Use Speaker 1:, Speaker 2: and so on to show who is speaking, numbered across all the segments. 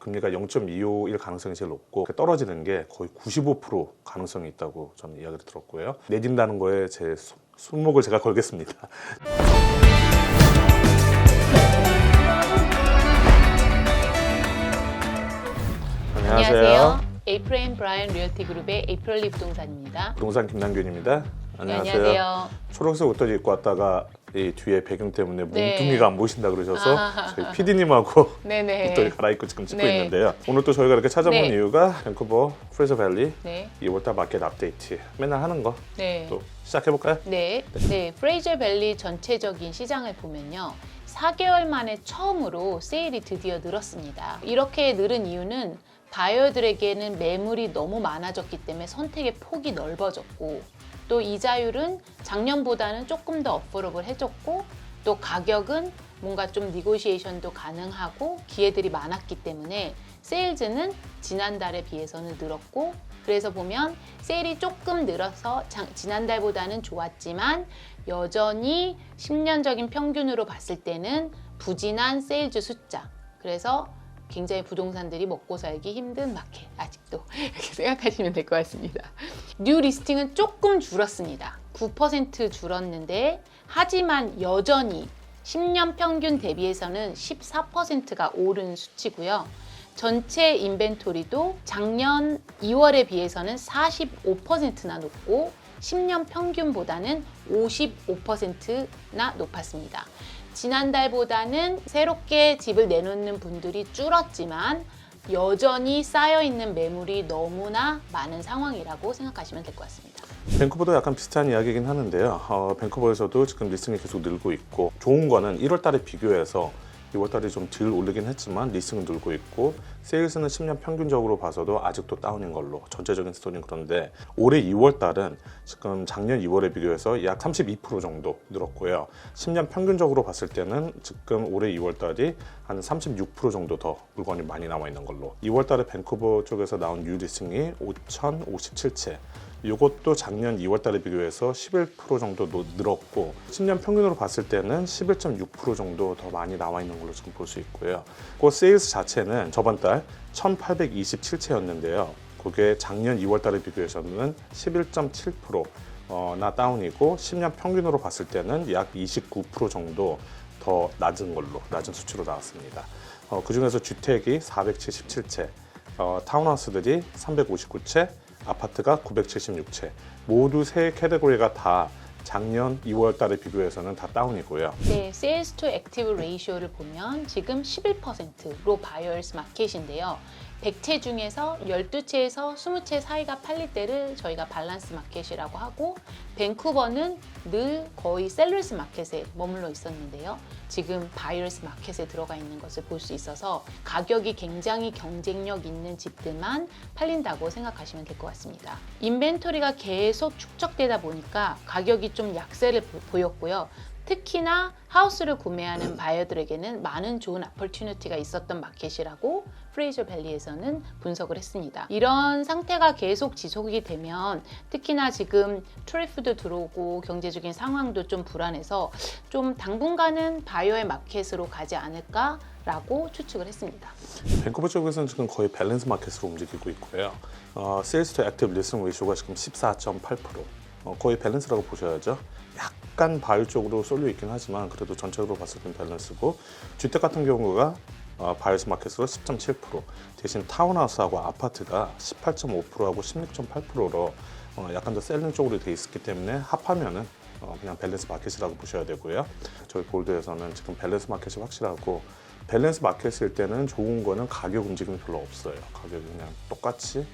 Speaker 1: 금리가 0.25일 가능성이 제일 높고 떨어지는 게 거의 95% 가능성이 있다고 저는 이야기를 들었고요. 내린다는 거에 제 수- 손목을 제가 걸겠습니다.
Speaker 2: 안녕하세요. 에이프레임 브라이언 리얼티 그룹의 에이프럴 리 부동산입니다.
Speaker 1: 부동산 김남균입니다.
Speaker 2: 네,
Speaker 1: 안녕하세요.
Speaker 2: 안녕하세요.
Speaker 1: 초록색 옷도 입고 왔다가 이 뒤에 배경 때문에
Speaker 2: 네.
Speaker 1: 몸뚱이가 안 보이신다 그러셔서
Speaker 2: 아하하.
Speaker 1: 저희 PD님하고
Speaker 2: 네네.
Speaker 1: 옷도 갈아입고 지금 찍고
Speaker 2: 네.
Speaker 1: 있는데요. 오늘 또 저희가 이렇게 찾아본
Speaker 2: 네.
Speaker 1: 이유가 밴쿠버 프레저 밸리
Speaker 2: 네.
Speaker 1: 2월달 마켓 업데이트 맨날 하는 거또
Speaker 2: 네.
Speaker 1: 시작해 볼까요?
Speaker 2: 네. 네. 프레이저 밸리 전체적인 시장을 보면요. 4개월 만에 처음으로 세일이 드디어 늘었습니다. 이렇게 늘은 이유는 바이어들에게는 매물이 너무 많아졌기 때문에 선택의 폭이 넓어졌고 또 이자율은 작년보다는 조금 더 어포러블 해졌고 또 가격은 뭔가 좀 니고시에이션도 가능하고 기회들이 많았기 때문에 세일즈는 지난달에 비해서는 늘었고 그래서 보면 세일이 조금 늘어서 장- 지난달보다는 좋았지만 여전히 10년적인 평균으로 봤을 때는 부진한 세일즈 숫자. 그래서 굉장히 부동산들이 먹고 살기 힘든 마켓 아직도 이렇게 생각하시면 될 것 같습니다. 뉴 리스팅은 조금 줄었습니다. 9% 줄었는데 하지만 여전히 10년 평균 대비해서는 14%가 오른 수치고요. 전체 인벤토리도 작년 2월에 비해서는 45%나 높고 10년 평균보다는 55%나 높았습니다. 지난달보다는 새롭게 집을 내놓는 분들이 줄었지만 여전히 쌓여 있는 매물이 너무나 많은 상황이라고 생각하시면 될 것 같습니다.
Speaker 1: 밴쿠버도 약간 비슷한 이야기이긴 하는데요. 어, 밴쿠버에서도 지금 리스팅이 계속 늘고 있고 좋은 거는 1월 달에 비교해서 2월 달에 좀덜 오르긴 했지만 리스팅은 늘고 있고 세일스는 10년 평균적으로 봐서도 아직도 다운인 걸로 전체적인 스토리는 그런데 올해 2월 달은 지금 작년 2월에 비교해서 약 32% 정도 늘었고요. 10년 평균적으로 봤을 때는 지금 올해 2월 달이 한 36% 정도 더 물건이 많이 나와 있는 걸로 2월 달에 밴쿠버 쪽에서 나온 뉴 리스팅이 5,057채 이것도 작년 2월 달에 비교해서 11% 정도 노- 늘었고 10년 평균으로 봤을 때는 11.6% 정도 더 많이 나와 있는 걸로 지금 볼 수 있고요. 그 세일스 자체는 저번 달 1,827채였는데요. 그게 작년 2월 달에 비교해서는 11.7% 어, 나 다운이고 10년 평균으로 봤을 때는 약 29% 정도 더 낮은 걸로 낮은 수치로 나왔습니다. 어, 그 중에서 주택이 477채, 어, 타운하우스들이 359채, 아파트가 976채 모두 세 캐테고리가 다 작년 2월 달에 비교해서는 다 다운이고요.
Speaker 2: 네, 세일스 투 액티브 레이쇼를 보면 지금 11%로 바이어스 마켓인데요. 100채 중에서 12채에서 20채 사이가 팔릴 때를 저희가 밸런스 마켓이라고 하고 밴쿠버는 늘 거의 셀러스 마켓에 머물러 있었는데요. 지금 바이어스 마켓에 들어가 있는 것을 볼 수 있어서 가격이 굉장히 경쟁력 있는 집들만 팔린다고 생각하시면 될 것 같습니다. 인벤토리가 계속 축적되다 보니까 가격이 좀 약세를 보- 보였고요. 특히나 하우스를 구매하는 바이어들에게는 많은 좋은 아퍼튜니티가 있었던 마켓이라고 프레이저 밸리에서는 분석을 했습니다. 이런 상태가 계속 지속이 되면 특히나 지금 트래프도 들어오고 경제적인 상황도 좀 불안해서 좀 당분간은 바이어의 마켓으로 가지 않을까 라고 추측을 했습니다.
Speaker 1: 밴쿠버 쪽에서는 지금 거의 밸런스 마켓으로 움직이고 있고요. 어, 세일스 투 액티브 리스닝 레이쇼가 지금 14.8% 어, 거의 밸런스라고 보셔야죠. 약간 바일 쪽으로 쏠려 있긴 하지만 그래도 전체적으로 봤을 땐 밸런스고 주택 같은 경우가 어, 바이어스 마켓으로 10.7% 대신 타운하우스하고 아파트가 18.5%하고 16.8%로 어, 약간 더 셀링 쪽으로 돼 있기 때문에 합하면은 어, 그냥 밸런스 마켓이라고 보셔야 되고요. 저희 골드에서는 지금 밸런스 마켓이 확실하고 밸런스 마켓일 때는 좋은 거는 가격 움직임이 별로 없어요. 가격이 그냥 똑같이 어,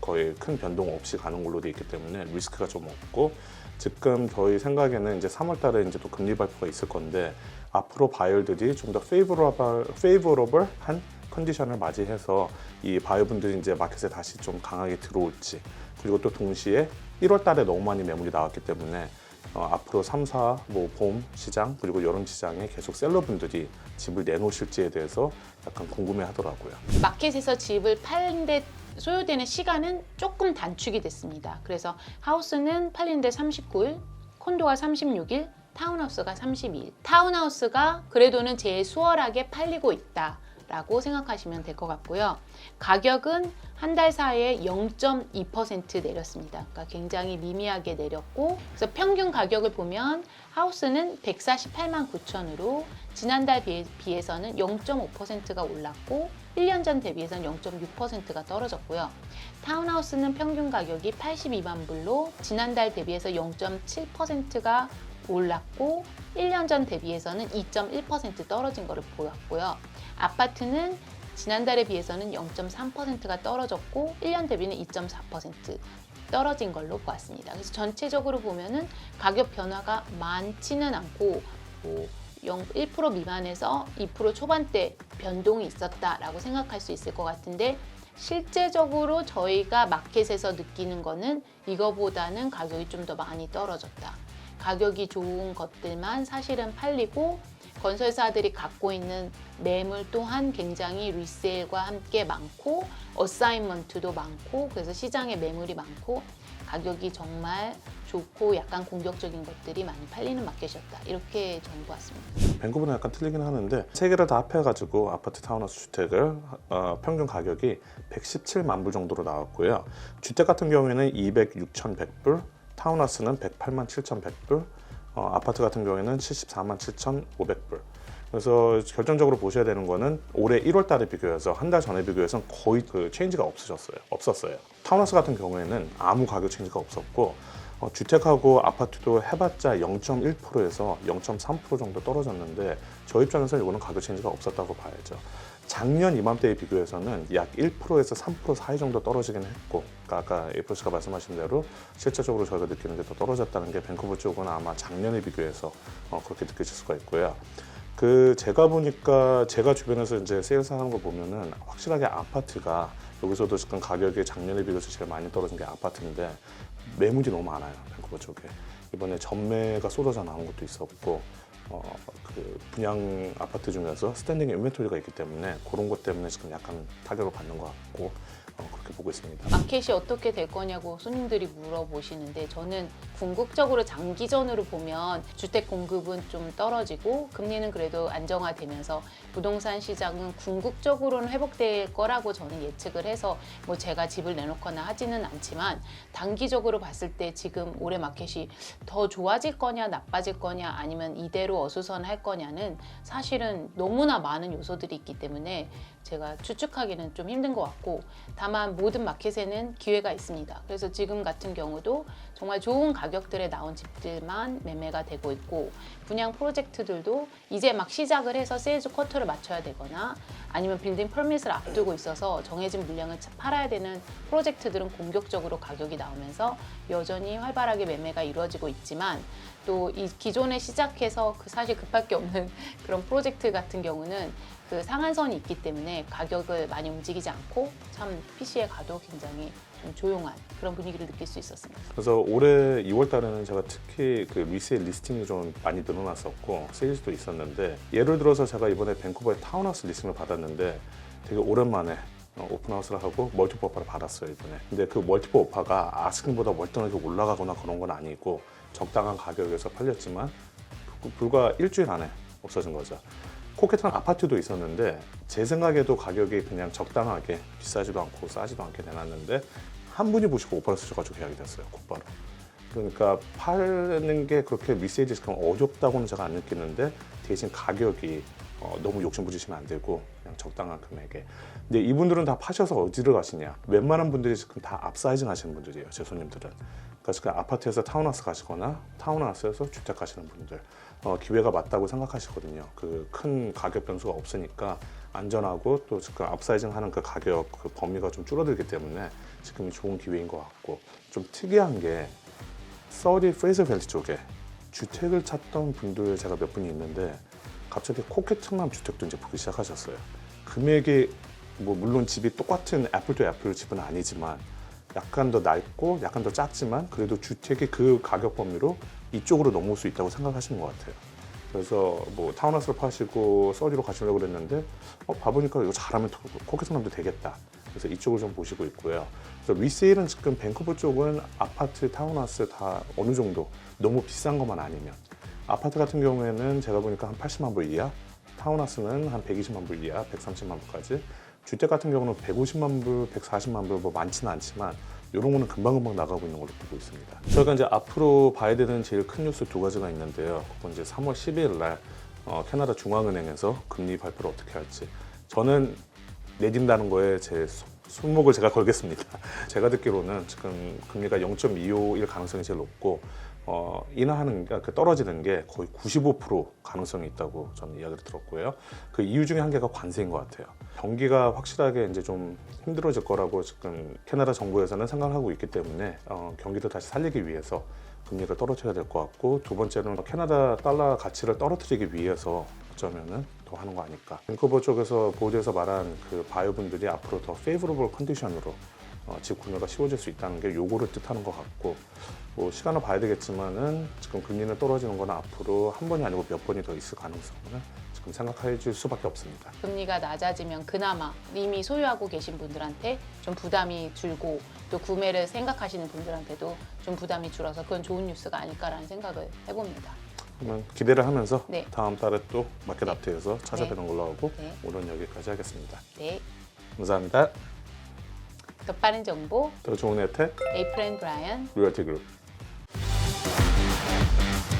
Speaker 1: 거의 큰 변동 없이 가는 걸로 돼 있기 때문에 리스크가 좀 없고 지금 저희 생각에는 이제 3월달에 이제 또 금리 발표가 있을 건데 앞으로 바이어들이 좀 더 페이버러블 페이버러블한 컨디션을 맞이해서 이 바이어분들이 이제 마켓에 다시 좀 강하게 들어올지 그리고 또 동시에 1월달에 너무 많이 매물이 나왔기 때문에 어, 앞으로 3, 4, 뭐봄 시장 그리고 여름 시장에 계속 셀러분들이 집을 내놓으실지에 대해서 약간 궁금해 하더라고요.
Speaker 2: 마켓에서 집을 파는데 소요되는 시간은 조금 단축이 됐습니다. 그래서 하우스는 팔리는데 39일, 콘도가 36일, 타운하우스가 32일. 타운하우스가 그래도는 제일 수월하게 팔리고 있다. 라고 생각하시면 될 것 같고요. 가격은 한 달 사이에 0.2% 내렸습니다. 그러니까 굉장히 미미하게 내렸고, 그래서 평균 가격을 보면 하우스는 148만 9천으로 지난달 비해, 비해서는 0.5%가 올랐고, 1년 전 대비해서는 0.6%가 떨어졌고요. 타운하우스는 평균 가격이 82만 불로 지난달 대비해서 0.7%가 올랐고 1년 전 대비해서는 2.1% 떨어진 것을 보였고요. 아파트는 지난달에 비해서는 0.3%가 떨어졌고 1년 대비는 2.4% 떨어진 걸로 보았습니다. 그래서 전체적으로 보면은 가격 변화가 많지는 않고 뭐 0, 1% 미만에서 2% 초반대 변동이 있었다라고 생각할 수 있을 것 같은데 실제적으로 저희가 마켓에서 느끼는 거는 이거보다는 가격이 좀 더 많이 떨어졌다. 가격이 좋은 것들만 사실은 팔리고 건설사들이 갖고 있는 매물 또한 굉장히 리세일과 함께 많고 어사인먼트도 많고 그래서 시장에 매물이 많고 가격이 정말 좋고 약간 공격적인 것들이 많이 팔리는 마켓이었다 이렇게 저는 보았습니다.
Speaker 1: 밴쿠버는 약간 틀리긴 하는데 세 개를 다 합해가지고 아파트 타운하우스 주택을 어, 평균 가격이 117만 불 정도로 나왔고요. 주택 같은 경우에는 206,100불, 타운하우스는 108만 7,100불, 어, 아파트 같은 경우에는 74만 7,500불. 그래서 결정적으로 보셔야 되는 거는 올해 1월 달에 비교해서 한 달 전에 비교해서 거의 그 체인지가 없으셨어요. 없었어요. 타운하우스 같은 경우에는 아무 가격 체인지가 없었고 어, 주택하고 아파트도 해봤자 0.1%에서 0.3% 정도 떨어졌는데 저 입장에서 이거는 가격 체인지가 없었다고 봐야죠. 작년 이맘때에 비교해서는 약 1%에서 3% 사이 정도 떨어지긴 했고 그러니까 아까 에이플 씨가 말씀하신 대로 실제적으로 저희가 느끼는 게 더 떨어졌다는 게 밴쿠버 쪽은 아마 작년에 비교해서 어, 그렇게 느끼실 수가 있고요. 그 제가 보니까 제가 주변에서 이제 세일스 하는 거 보면은 확실하게 아파트가 여기서도 지금 가격이 작년에 비해서 제일 많이 떨어진 게 아파트인데 매물이 너무 많아요. 밴쿠버 쪽에. 이번에 전매가 쏟아져 나온 것도 있었고 어, 그 분양 아파트 중에서 스탠딩 인벤토리가 있기 때문에 그런 것 때문에 지금 약간 타격을 받는 것 같고 어, 그렇게 보고 있습니다.
Speaker 2: 마켓이 어떻게 될 거냐고 손님들이 물어보시는데 저는 궁극적으로 장기전으로 보면 주택 공급은 좀 떨어지고 금리는 그래도 안정화되면서 부동산 시장은 궁극적으로는 회복될 거라고 저는 예측을 해서 뭐 제가 집을 내놓거나 하지는 않지만 단기적으로 봤을 때 지금 올해 마켓이 더 좋아질 거냐 나빠질 거냐 아니면 이대로 어수선할 거냐는 사실은 너무나 많은 요소들이 있기 때문에 제가 추측하기는 좀 힘든 것 같고 다만 모든 마켓에는 기회가 있습니다. 그래서 지금 같은 경우도 정말 좋은 가격들에 나온 집들만 매매가 되고 있고 분양 프로젝트들도 이제 막 시작을 해서 세일즈 쿼터를 맞춰야 되거나 아니면 빌딩 퍼밋을 앞두고 있어서 정해진 물량을 차- 팔아야 되는 프로젝트들은 공격적으로 가격이 나오면서 여전히 활발하게 매매가 이루어지고 있지만 또 이 기존에 시작해서 그 사실 급할 게 없는 그런 프로젝트 같은 경우는 그 상한선이 있기 때문에 가격을 많이 움직이지 않고 참 PC에 가도 굉장히 좀 조용한 그런 분위기를 느낄 수 있었습니다.
Speaker 1: 그래서 올해 2월 달에는 제가 특히 그 리세일 리스팅이 좀 많이 늘어났었고 세일즈도 있었는데 예를 들어서 제가 이번에 밴쿠버에 타운하우스 리스팅을 받았는데 되게 오랜만에 어, 오픈하우스를 하고 멀티플 오파를 받았어요 이번에 근데 그 멀티플 오파가 아스킹보다 월등하게 올라가거나 그런 건 아니고 적당한 가격에서 팔렸지만 그 불과 일주일 안에 없어진 거죠 코케탄 아파트도 있었는데 제 생각에도 가격이 그냥 적당하게 비싸지도 않고 싸지도 않게 내놨는데 한 분이 보시고 오퍼를 쓰셔가지고 계약이 됐어요 곧바로. 그러니까 파는 게 그렇게 지금 어렵다고는 제가 안 느끼는데 대신 가격이 어, 너무 욕심 부리시면 안 되고 그냥 적당한 금액에. 근데 이분들은 다 파셔서 어디를 가시냐? 웬만한 분들이 지금 다 업사이징 하시는 분들이에요 제 손님들은. 그러니까 지금 아파트에서 타운하우스 가시거나 타운하우스에서 주택 가시는 분들. 어, 기회가 맞다고 생각하시거든요. 그 큰 가격 변수가 없으니까 안전하고 또 지금 업사이징 하는 그 가격 그 범위가 좀 줄어들기 때문에 지금이 좋은 기회인 것 같고. 좀 특이한 게 서리 프레이저 밸리 쪽에 주택을 찾던 분들 제가 몇 분이 있는데 갑자기 코케트남 주택도 이제 보기 시작하셨어요. 금액이 뭐 물론 집이 똑같은 애플 도 애플 집은 아니지만 약간 더 넓고 약간 더 작지만 그래도 주택이 그 가격 범위로 이쪽으로 넘어올 수 있다고 생각하시는 것 같아요. 그래서 뭐 타운하우스를 파시고 서리로 가시려고 그랬는데 어, 봐보니까 이거 잘하면 코케트남도 되겠다. 그래서 이쪽을 좀 보시고 있고요. 그래서 리세일은 지금 밴쿠버 쪽은 아파트, 타운하우스 다 어느 정도 너무 비싼 것만 아니면 아파트 같은 경우에는 제가 보니까 한 80만 불 이하, 타운하우스는 한 120만 불 이하, 130만 불까지. 주택 같은 경우는 150만 불, 140만 불 뭐 많지는 않지만 이런 거는 금방금방 나가고 있는 걸로 보고 있습니다. 저희가 이제 앞으로 봐야 되는 제일 큰 뉴스 두 가지가 있는데요. 그건 이제 3월 12일 날 어, 캐나다 중앙은행에서 금리 발표를 어떻게 할지. 저는 내린다는 거에 제 수- 손목을 제가 걸겠습니다. 제가 듣기로는 지금 금리가 0.25일 가능성이 제일 높고 어, 인하하는 그 떨어지는 게 거의 95% 가능성이 있다고 저는 이야기를 들었고요. 그 이유 중에 한 개가 관세인 것 같아요. 경기가 확실하게 이제 좀 힘들어질 거라고 지금 캐나다 정부에서는 생각을 하고 있기 때문에 어, 경기도 다시 살리기 위해서 금리를 떨어뜨려야 될 것 같고 두 번째는 캐나다 달러 가치를 떨어뜨리기 위해서 어쩌면은 더 하는 거 아닐까. 밴쿠버 쪽에서 보드에서 말한 그 바이오분들이 앞으로 더 페이버러블 컨디션으로 어, 집 구매가 쉬워질 수 있다는 게 요거를 뜻하는 것 같고 뭐 시간을 봐야 되겠지만은 지금 금리는 떨어지는 건 앞으로 한 번이 아니고 몇 번이 더 있을 가능성은 지금 생각해 줄 수밖에 없습니다.
Speaker 2: 금리가 낮아지면 그나마 이미 소유하고 계신 분들한테 좀 부담이 줄고 또 구매를 생각하시는 분들한테도 좀 부담이 줄어서 그건 좋은 뉴스가 아닐까라는 생각을 해봅니다.
Speaker 1: 그러면 기대를 하면서
Speaker 2: 네.
Speaker 1: 다음 달에 또 마켓 앞트에서 찾아뵈는 걸로 하고
Speaker 2: 네.
Speaker 1: 오늘 여기까지 하겠습니다.
Speaker 2: 네,
Speaker 1: 감사합니다.
Speaker 2: 더 빠른 정보
Speaker 1: 더 좋은 혜택
Speaker 2: 에이프렌 브라이언
Speaker 1: 리얼티 그룹. Thank you.